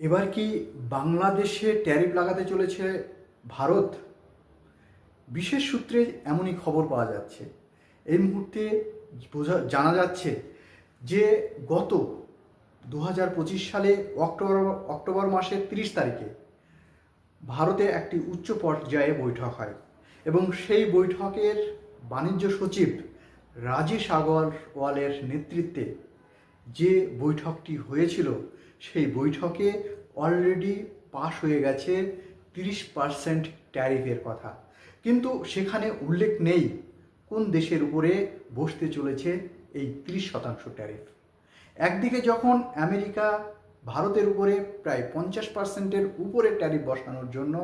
এবার কি বাংলাদেশে ট্যারিফ লাগাতে চলেছে ভারত? বিশেষ সূত্রে এমনই খবর পাওয়া যাচ্ছে। এই মুহূর্তে বোঝা, জানা যাচ্ছে যে গত দু হাজার পঁচিশ সালে অক্টোবর অক্টোবর মাসের তিরিশ তারিখে ভারতে একটি উচ্চ পর্যায়ে বৈঠক হয় এবং সেই বৈঠকের বাণিজ্য সচিব রাজেশ আগরওয়ালের নেতৃত্বে যে বৈঠকটি হয়েছিল, সেই বৈঠকে অলরেডি পাশ হয়ে গেছে তিরিশ পার্সেন্ট ট্যারিফের কথা। কিন্তু সেখানে উল্লেখ নেই কোন দেশের উপরে বসতে চলেছে এই তিরিশ শতাংশ ট্যারিফ একদিকে যখন আমেরিকা ভারতের উপরে প্রায় পঞ্চাশ পার্সেন্টের উপরে ট্যারিফ বসানোর জন্য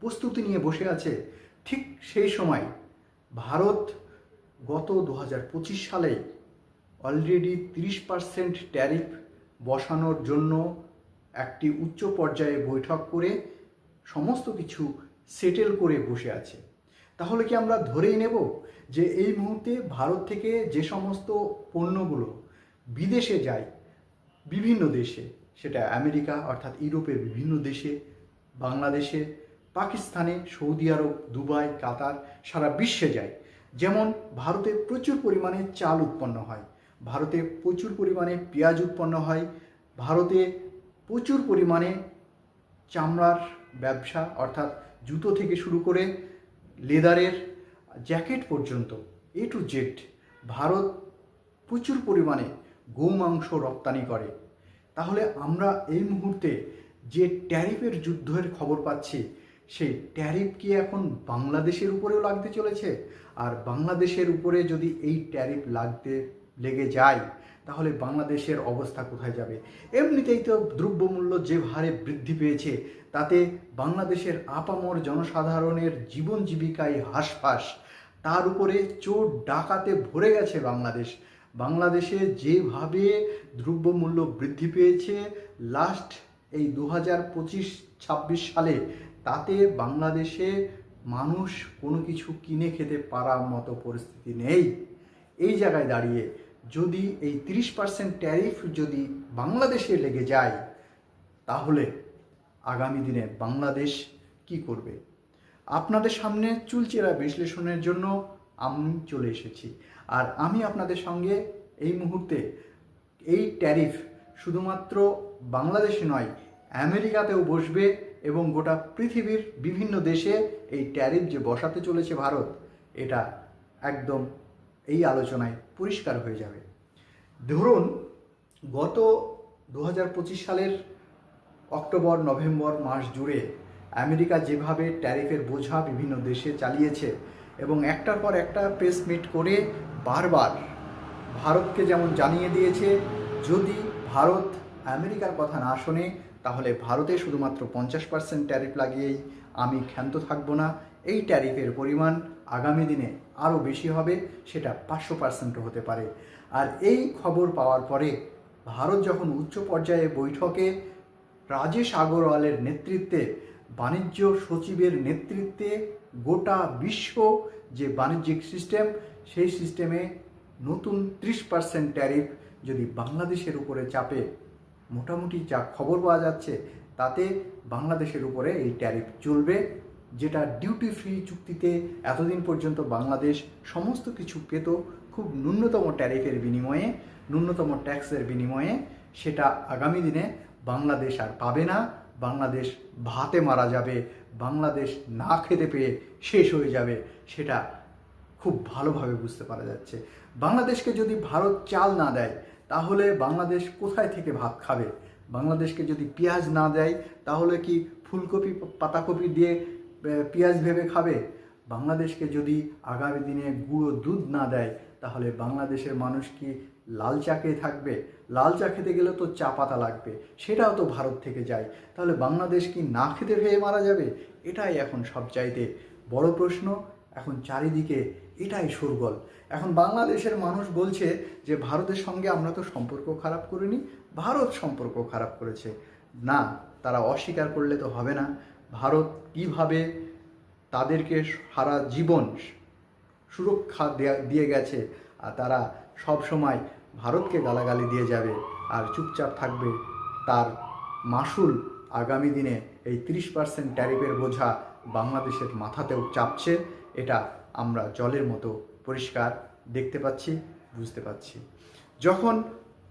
প্রস্তুতি নিয়ে বসে আছে, ঠিক সেই সময় ভারত গত দু হাজার পঁচিশ সালে অলরেডি তিরিশ পার্সেন্ট ট্যারিফ বসানোর জন্য একটি উচ্চ পর্যায়ে বৈঠক করে সমস্ত কিছু সেটেল করে বসে আছে। তাহলে কি আমরা ধরেই নেব যে এই মুহূর্তে ভারত থেকে যে সমস্ত পণ্যগুলো বিদেশে যায়, বিভিন্ন দেশে, সেটা আমেরিকা অর্থাৎ ইউরোপের বিভিন্ন দেশে, বাংলাদেশে, পাকিস্তানে, সৌদি আরব, দুবাই, কাতার, সারা বিশ্বে যায়। যেমন ভারতে প্রচুর পরিমাণে চাল উৎপন্ন হয়। ভারতে প্রচুর পরিমাণে পেঁয়াজ উৎপন্ন হয়। ভারতে প্রচুর পরিমাণে চামড়ার ব্যবসা, অর্থাৎ জুতো থেকে শুরু করে লেদারের জ্যাকেট পর্যন্ত এ টু জেড ভারত প্রচুর পরিমাণে গৌমাংস রপ্তানি করে। তাহলে আমরা এই মুহূর্তে যে ট্যারিফের যুদ্ধের খবর পাচ্ছি, সেই ট্যারিফ কি এখন বাংলাদেশের উপরেও লাগতে চলেছে? আর বাংলাদেশের উপরে যদি এই ট্যারিফ লাগতে লেগে যায়, তাহলে বাংলাদেশের অবস্থা কোথায় যাবে? এমনিতেই তো দ্রব্যমূল্য যে হারে বৃদ্ধি পেয়েছে, তাতে বাংলাদেশের আপামর জনসাধারণের জীবন জীবিকায় হাঁসফাঁস। তার উপরে চোর ডাকাতে ভরে গেছে বাংলাদেশ। বাংলাদেশে যেভাবে দ্রব্যমূল্য বৃদ্ধি পেয়েছে লাস্ট এই দু হাজার পঁচিশ, ছাব্বিশ সালে, তাতে বাংলাদেশে মানুষ কোনো কিছু কিনে খেতে পারার মতো পরিস্থিতি নেই। এই জায়গায় দাঁড়িয়ে যদি এই তিরিশ পার্সেন্ট ট্যারিফ যদি বাংলাদেশে লেগে যায়, তাহলে আগামী দিনে বাংলাদেশ কি করবে? আপনাদের সামনে চুলচেরা বিশ্লেষণের জন্য আমি চলে এসেছি। আর আমি আপনাদের সঙ্গে এই মুহূর্তে এই ট্যারিফ শুধুমাত্র বাংলাদেশে নয়, আমেরিকাতেও বসবে এবং গোটা পৃথিবীর বিভিন্ন দেশে এই ট্যারিফ যে বসাতে চলেছে ভারত, এটা একদম এই আলোচনায় পরিষ্কার হয়ে যাবে। ধরুন, গত দু হাজার পঁচিশ সালের অক্টোবর, নভেম্বর মাস জুড়ে আমেরিকা যেভাবে ট্যারিফের বোঝা বিভিন্ন দেশে চালিয়েছে এবং একটার পর একটা প্রেস মিট করে বারবার ভারতকে যেমন জানিয়ে দিয়েছে, যদি ভারত আমেরিকার কথা না শোনে, তাহলে ভারতে শুধুমাত্র পঞ্চাশ পার্সেন্ট ট্যারিফ লাগিয়েই আমি ক্ষান্ত থাকব না। এই ট্যারিফের পরিমাণ আগামী দিনে আরও বেশি হবে, সেটা পাঁচশো পার্সেন্টও হতে পারে। আর এই খবর পাওয়ার পরে ভারত যখন উচ্চ পর্যায়ে বৈঠকে রাজেশ আগরওয়ালের নেতৃত্বে বাণিজ্য সচিবের নেতৃত্বে গোটা বিশ্ব যে বাণিজ্যিক সিস্টেম সেই সিস্টেমে নতুন ত্রিশ পার্সেন্ট ট্যারিফ যদি বাংলাদেশের উপরে চাপে, মোটামুটি যা খবর পাওয়া যাচ্ছে, তাতে বাংলাদেশের উপরে এই ট্যারিফ চলবে। যেটা ডিউটি ফ্রি চুক্তিতে এতদিন পর্যন্ত বাংলাদেশ সমস্ত কিছু পেত খুব ন্যূনতম ট্যারিফের বিনিময়ে, ন্যূনতম ট্যাক্সের বিনিময়ে, সেটা আগামী দিনে বাংলাদেশ আর পাবে না। বাংলাদেশ ভাতে মারা যাবে, বাংলাদেশ না খেতে পেয়ে শেষ হয়ে যাবে, সেটা খুব ভালোভাবে বুঝতে পারা যাচ্ছে। বাংলাদেশকে যদি ভারত চাল না দেয়, তাহলে বাংলাদেশ কোথায় থেকে ভাত খাবে? বাংলাদেশকে যদি পেঁয়াজ না দেয়, তাহলে কি ফুলকপি, পাতাকপি দিয়ে পেঁয়াজ ভেবে খাবে? বাংলাদেশকে যদি আগামী দিনে গুঁড়ো দুধ না দেয়, তাহলে বাংলাদেশের মানুষ কি লাল চা খেয়ে থাকবে? লাল চা খেতে গেলে তো চা পাতা লাগবে, সেটাও তো ভারত থেকে যায়। তাহলে বাংলাদেশ কি না খেতে পেয়ে মারা যাবে? এটাই এখন সবচাইতে বড় প্রশ্ন। এখন চারিদিকে এটাই শোরগোল। এখন বাংলাদেশের মানুষ বলছে যে, ভারতের সঙ্গে আমরা তো সম্পর্ক খারাপ করিনি, ভারত সম্পর্ক খারাপ করেছে। না, তারা অস্বীকার করলে তো হবে না। ভারত কীভাবে তাদেরকে সারা জীবন সুরক্ষা দেয়া- গেছে, আর তারা সব সময় ভারতকে গালাগালি দিয়ে যাবে আর চুপচাপ থাকবে, তার মাসুল আগামী দিনে এই তিরিশ পার্সেন্ট ট্যারিফের বোঝা বাংলাদেশের মাথাতেও চাপছে, এটা আমরা জলের মতো পরিষ্কার দেখতে পাচ্ছি, বুঝতে পাচ্ছি। যখন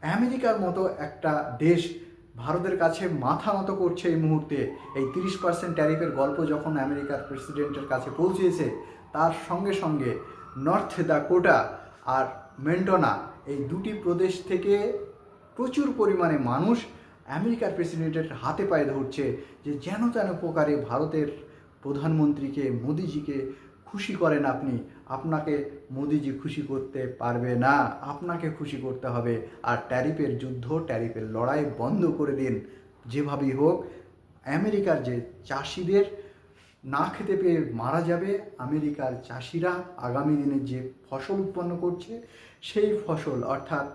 আমেরিকার মতো একটা দেশ ভারতের কাছে মাথা নত করছে এই মুহূর্তে। এই তিরিশ পার্সেন্ট ট্যারিফের গল্প যখন আমেরিকার প্রেসিডেন্টের কাছে পৌঁছেছে তার সঙ্গে সঙ্গে নর্থ দাকোটা আর মেন্টনা এই দুটি প্রদেশ থেকে প্রচুর পরিমাণে মানুষ আমেরিকার প্রেসিডেন্টের হাতে পায়ে ধরছে যে যেন তেন প্রকারে ভারতের প্রধানমন্ত্রীকে, মোদিজিকে খুশি করেন আপনি, আপনাকে মোদিজি খুশি করতে পারবে না, আপনাকে খুশি করতে হবে। আর ট্যারিফের যুদ্ধ, ট্যারিফের লড়াই বন্ধ করে দিন, যেভাবেই হোক। আমেরিকার যে চাষিদের না খেতে পেয়ে মারা যাবে আমেরিকার চাষিরা আগামী দিনে যে ফসল উৎপন্ন করছে, সেই ফসল, অর্থাৎ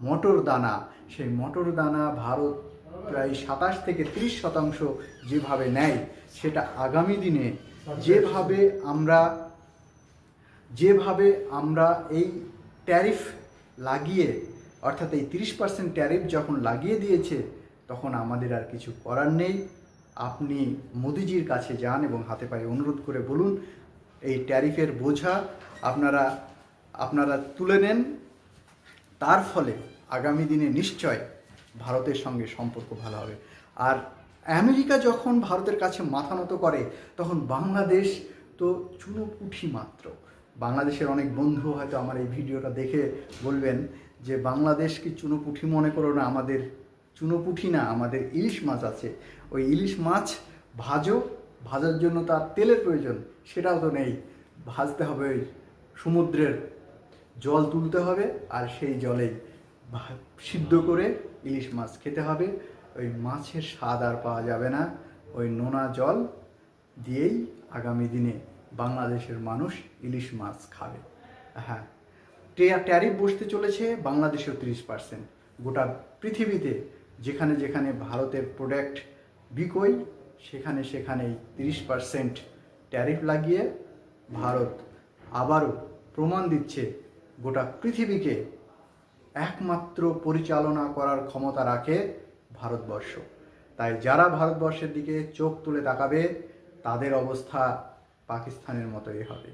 মটর দানা, সেই মটর দানা ভারত প্রায় সাতাশ থেকে ত্রিশ শতাংশ যেভাবে নেয়, সেটা আগামী দিনে যেভাবে আমরা যেভাবে আমরা এই ট্যারিফ লাগিয়ে, অর্থাৎ এই তিরিশ পার্সেন্ট ট্যারিফ যখন লাগিয়ে দিয়েছে, তখন আমাদের আর কিছু করার নেই। আপনি মোদিজির কাছে যান এবং হাতে পায়ে অনুরোধ করে বলুন, এই ট্যারিফের বোঝা আপনারা আপনারা তুলে নেন। তার ফলে আগামী দিনে নিশ্চয় ভারতের সঙ্গে সম্পর্ক ভালো হবে। আর আমেরিকা যখন ভারতের কাছে মাথা নত করে, তখন বাংলাদেশ তো চুনোপুঠি মাত্র। বাংলাদেশের অনেক বন্ধু হয়তো আমার এই ভিডিওটা দেখে বলবেন যে, বাংলাদেশ কি চুনোপুঠি মনে করো না? আমাদের চুনোপুঠি না, আমাদের ইলিশ মাছ আছে। ওই ইলিশ মাছ ভাজো, ভাজার জন্য তার তেলের প্রয়োজন, সেটাও তো নেই। ভাজতে হবে ওই সমুদ্রের জল তুলতে হবে, আর সেই জলেই সিদ্ধ করে ইলিশ মাছ খেতে হবে। ওই মাছের স্বাদ আর পাওয়া যাবে না। ওই নোনা জল দিয়েই আগামী দিনে বাংলাদেশের মানুষ ইলিশ মাছ খাবে। হ্যাঁ ট্যারিফ বসতে চলেছে বাংলাদেশেও তিরিশ পার্সেন্ট। গোটা পৃথিবীতে যেখানে যেখানে ভারতের প্রোডাক্ট বিকোই সেখানে সেখানেই তিরিশ পার্সেন্ট ট্যারিফ লাগিয়ে ভারত আবারও প্রমাণ দিচ্ছে গোটা পৃথিবীকে একমাত্র পরিচালনা করার ক্ষমতা রাখে ভারতবর্ষ। তাই যারা ভারতবর্ষের দিকে চোখ তুলে তাকাবে তাদের অবস্থা পাকিস্তানের মতোই হবে।